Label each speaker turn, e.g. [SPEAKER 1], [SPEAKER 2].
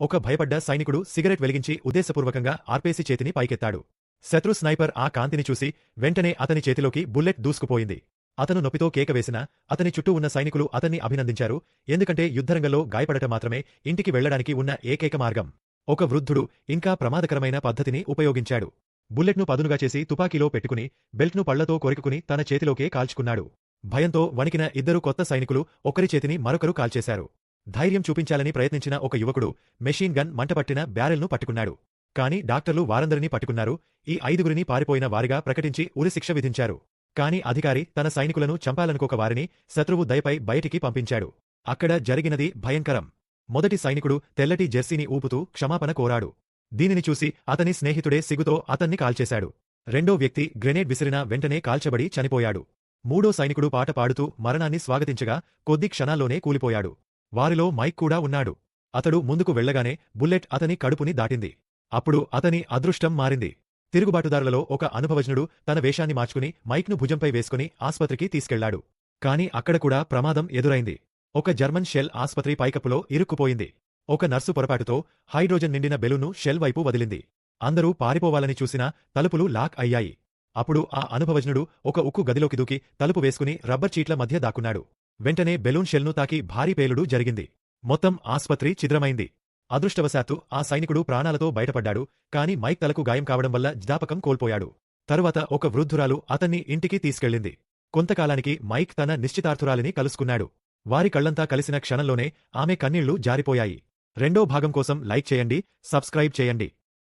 [SPEAKER 1] ఒక భయపడ్డ సైనికుడు సిగరెట్ వెలిగించి ఉద్దేశపూర్వకంగా ఆర్పేసి చేతిని పైకెత్తాడు. శత్రు స్నైపర్ ఆ కాంతిని చూసి వెంటనే అతని చేతిలోకి బుల్లెట్ దూసుకుపోయింది. అతను నొప్పితో కేక వేసినా అతని చుట్టూ ఉన్న సైనికులు అతన్ని అభినందించారు. ఎందుకంటే యుద్ధరంగంలో గాయపడట మాత్రమే ఇంటికి వెళ్ళడానికి ఉన్న ఏకైక మార్గం. ఒక వృద్ధుడు ఇంకా ప్రమాదకరమైన పద్ధతిని ఉపయోగించాడు. బుల్లెట్ను పదునుగా చేసి తుపాకీలో పెట్టుకుని బెల్ట్ను పళ్ళతో కొరుకుకుని తన చేతిలోకే కాల్చుకున్నాడు. భయంతో వణికిన ఇద్దరు కొత్త సైనికులు ఒకరి చేతిని మరొకరు కాల్చేశారు. ధైర్యం చూపించాలని ప్రయత్నించిన ఒక యువకుడు మెషీన్ గన్ మంటపట్టిన బ్యారెల్ను పట్టుకున్నాడు. కాని డాక్టర్లు వారందరినీ పట్టుకున్నారు. ఈ ఐదుగురిని పారిపోయిన వారిగా ప్రకటించి ఉరిశిక్ష విధించారు. కాని అధికారి తన సైనికులను చంపాలనుకోక వారిని శత్రువు దయపై బయటికి పంపించాడు. అక్కడ జరిగినది భయంకరం. మొదటి సైనికుడు తెల్లటి జెర్సీని ఊపుతూ క్షమాపణ కోరాడు. దీనిని చూసి అతని స్నేహితుడే సిగుతో అతన్ని కాల్చేశాడు. రెండో వ్యక్తి గ్రెనేడ్ విసిరిన వెంటనే కాల్చబడి చనిపోయాడు. మూడో సైనికుడు పాట పాడుతూ మరణాన్ని స్వాగతించగా కొద్ది క్షణాల్లోనే కూలిపోయాడు. వారిలో మైక్ కూడా ఉన్నాడు. అతడు ముందుకు వెళ్ళగానే బుల్లెట్ అతని కడుపుని దాటింది. అప్పుడు అతని అదృష్టం మారింది. తిరుగుబాటుదారులలో ఒక అనుభవజ్ఞుడు తన వేషాన్ని మార్చుకుని మైక్ను భుజంపై వేసుకుని ఆస్పత్రికి తీసుకెళ్ళాడు. కాని అక్కడ కూడా ప్రమాదం ఎదురైంది. ఒక జర్మన్ షెల్ ఆస్పత్రి పైకప్పులో ఇరుక్కుపోయింది. ఒక నర్సు పొరపాటుతో హైడ్రోజన్ నిండిన బెలూన్ను షెల్ వైపు వదిలింది. అందరూ పారిపోవాలని చూసినా తలుపులు లాక్ అయ్యాయి. అప్పుడు ఆ అనుభవజ్ఞుడు ఒక ఉక్కు గదిలోకి దూకి తలుపు వేసుకుని రబ్బర్ చీట్ల మధ్య దాక్కున్నాడు. వెంటనే బెలూన్ షెల్ను తాకి భారీ పేలుడు జరిగింది. మొత్తం ఆస్పత్రి చిద్రమైంది అదృష్టవశాత్తు ఆ సైనికుడు ప్రాణాలతో బయటపడ్డాడు కాని మైక్ తలకు గాయం కావడం వల్ల జ్ఞాపకం కోల్పోయాడు. తరువాత ఒక వృద్ధురాలు అతన్ని ఇంటికి తీసుకెళ్ళింది. కొంతకాలానికి మైక్ తన నిశ్చితార్థురాలిని కలుసుకున్నాడు. వారి కళ్ళంతా కలిసిన క్షణంలోనే ఆమె కన్నీళ్ళు జారిపోయాయి. రెండో భాగం కోసం లైక్ చేయండి సబ్స్క్రైబ్ చేయండి.